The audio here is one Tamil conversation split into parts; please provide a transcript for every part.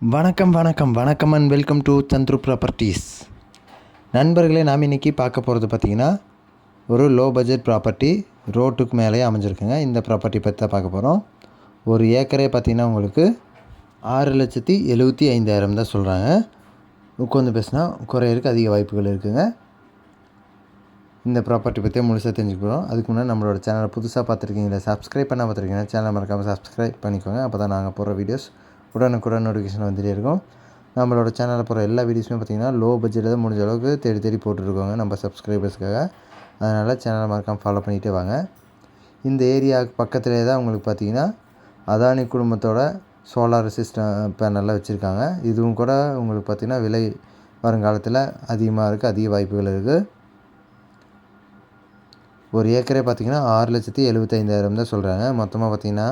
வணக்கம் வணக்கம். வணக்கம் and welcome to Chandru properties நண்பர்களே நாம் இன்றைக்கி பார்க்க போகிறது பார்த்திங்கன்னா ஒரு லோ பட்ஜெட் ப்ராப்பர்ட்டி ரோட்டுக்கு மேலேயே அமைஞ்சிருக்குங்க. இந்த ப்ராப்பர்ட்டி பற்றி தான் பார்க்க போகிறோம் ஒரு ஏக்கரே பார்த்திங்கன்னா உங்களுக்கு ஆறு லட்சத்தி எழுபத்தி ஐந்தாயிரம் தான் சொல்கிறாங்க உட்காந்து பேசினா குறையிறதுக்கு அதிக வாய்ப்புகள் இருக்குங்க. இந்த ப்ராப்பர்ட்டி பற்றி முழுசாக தெரிஞ்சுக்க போகிறோம் அதுக்கு முன்னாடி நம்மளோட சேனலை புதுசாக பார்த்துருக்கீங்களா? சப்ஸ்கிரைப் பண்ண பார்த்துருக்கீங்கன்னா சேனலை மறக்காமல் சப்ஸ்கிரைப் பண்ணிக்கோங்க. அப்போ தான் நாங்கள் போடுற வீடியோஸ் உடனுக்குடன் நோட்டிஃபிகேஷன் வந்துட்டே இருக்கும். நம்மளோட சேனலில் போகிற எல்லா வீடியோஸுமே பார்த்திங்கன்னா லோ பட்ஜெட்டில் தான் முடிஞ்ச அளவுக்கு தேடி தேடி போட்டுருக்கோங்க நம்ம சப்ஸ்கிரைபர்ஸ்க்காக அதனால் சேனலை மறக்காமல் ஃபாலோ பண்ணிகிட்டே வாங்க. இந்த ஏரியாவுக்கு பக்கத்துலேயே தான் உங்களுக்கு பார்த்திங்கன்னா அதானி குடும்பத்தோட சோலார் சிஸ்டம் பேனல்லாம் வச்சுருக்காங்க. இதுவும் கூட உங்களுக்கு பார்த்திங்கன்னா விலை வருங்காலத்தில் அதிகமாக இருக்குது அதிக வாய்ப்புகள் இருக்குது ஒரு ஏக்கரே பார்த்திங்கன்னா ஆறு லட்சத்தி எழுபத்தைந்தாயிரம் தான் சொல்கிறாங்க மொத்தமாக பார்த்திங்கன்னா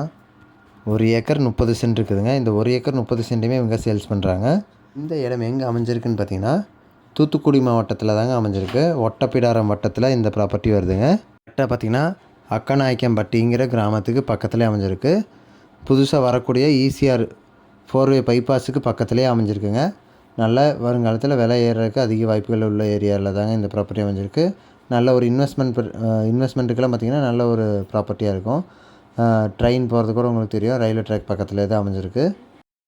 ஒரு ஏக்கர் முப்பது சென்ட் இருக்குதுங்க. இந்த ஒரு ஏக்கர் முப்பது சென்ட்டுமே இவங்க சேல்ஸ் பண்ணுறாங்க இந்த இடம் எங்கே அமைஞ்சிருக்குன்னு பார்த்தீங்கன்னா தூத்துக்குடி மாவட்டத்தில் தாங்க அமைஞ்சிருக்கு. ஒட்டப்பிடாரம் வட்டத்தில் இந்த ப்ராப்பர்ட்டி வருதுங்க. கரெக்டாக பார்த்தீங்கன்னா அக்கநாயக்கம்பட்டிங்கிற கிராமத்துக்கு பக்கத்துலேயே அமைஞ்சிருக்கு. புதுசாக வரக்கூடிய ஈசிஆர் ஃபோர்வே பைபாஸுக்கு பக்கத்துலேயே அமைஞ்சிருக்குங்க. நல்ல வருங்காலத்தில் விலை ஏறுறதுக்கு அதிக வாய்ப்புகள் உள்ள ஏரியாவில் தாங்க இந்த ப்ராப்பர்ட்டி அமைஞ்சிருக்கு. நல்ல ஒரு இன்வெஸ்ட்மெண்ட் இன்வெஸ்ட்மெண்ட்டுக்கெல்லாம் பார்த்திங்கன்னா நல்ல ஒரு ப்ராப்பர்ட்டியாக இருக்கும். ட்ரெயின் போகிறது கூட உங்களுக்கு தெரியும். ரயில்வே ட்ராக் பக்கத்தில் தான் அமைஞ்சிருக்கு.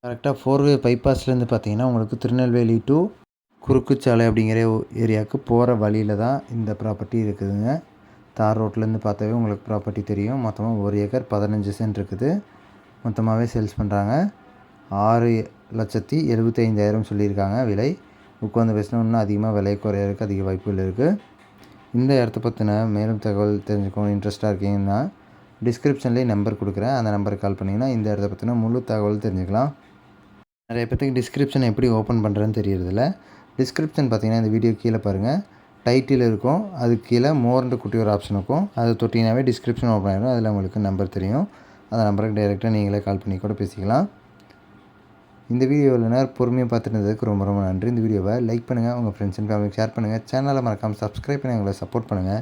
கரெக்டாக ஃபோர்வே பைபாஸ்லேருந்து பார்த்தீங்கன்னா உங்களுக்கு திருநெல்வேலி டு குறுக்குச்சாலை அப்படிங்கிற ஏரியாவுக்கு போகிற வழியில் தான் இந்த ப்ராப்பர்ட்டி இருக்குதுங்க. தார் ரோட்லேருந்து பார்த்தாவே உங்களுக்கு ப்ராப்பர்ட்டி தெரியும். மொத்தமாக ஒரு ஏக்கர் பதினஞ்சு சென்ட் இருக்குது. மொத்தமாகவே சேல்ஸ் பண்ணுறாங்க ஆறு லட்சத்தி எழுபத்தைந்தாயிரம் சொல்லியிருக்காங்க விலை. உட்காந்து பேசினா இன்னும் அதிகமாக விலை குறையிறதுக்கு அதிக வாய்ப்புகள் இருக்குது இந்த இடத்த பற்றின மேலும் தகவல் தெரிஞ்சுக்கணும் இன்ட்ரெஸ்ட்டாக இருக்கீங்கன்னா டிஸ்கிரிப்ஷன்லேயே நம்பர் கொடுக்குறேன். அந்த நம்பருக்கு கால் பண்ணிங்கன்னா இந்த இடத்த பற்றின முழு தகவல் தெரிஞ்சுக்கலாம். நிறைய பேர்த்துக்கு டிஸ்கிரிப்ஷன் எப்படி ஓப்பன் பண்ணுறேன்னு தெரியறதில்ல. டிஸ்கிரிப்ஷன் பார்த்தீங்கன்னா இந்த வீடியோ கீழே பாருங்கள் டைட்டில் இருக்கும். அதுக்கு கீழே மோர்ன்ற குட்டி ஒரு ஆப்ஷன் இருக்கும். அதை தொட்டிங்கனாவே டிஸ்கிரிப்ஷன் ஓப்பன் ஆகிடும் அதில் உங்களுக்கு நம்பர் தெரியும். அந்த நம்பருக்கு டைரெக்டாக நீங்களே கால் பண்ணி கூட பேசிக்கலாம். இந்த வீடியோவில் நேரம் பொறுமையாக பார்த்துருந்ததுக்கு ரொம்ப ரொம்ப நன்றி. இந்த வீடியோவை லைக் பண்ணுங்கள் உங்கள் ஃப்ரெண்ட்ஸ் அண்ட் ஃபேமிலிக்கு ஷேர் பண்ணுங்கள் சேனலை மறக்காமல் சப்ஸ்கிரைப் பண்ணி எங்களை சப்போர்ட் பண்ணுங்கள்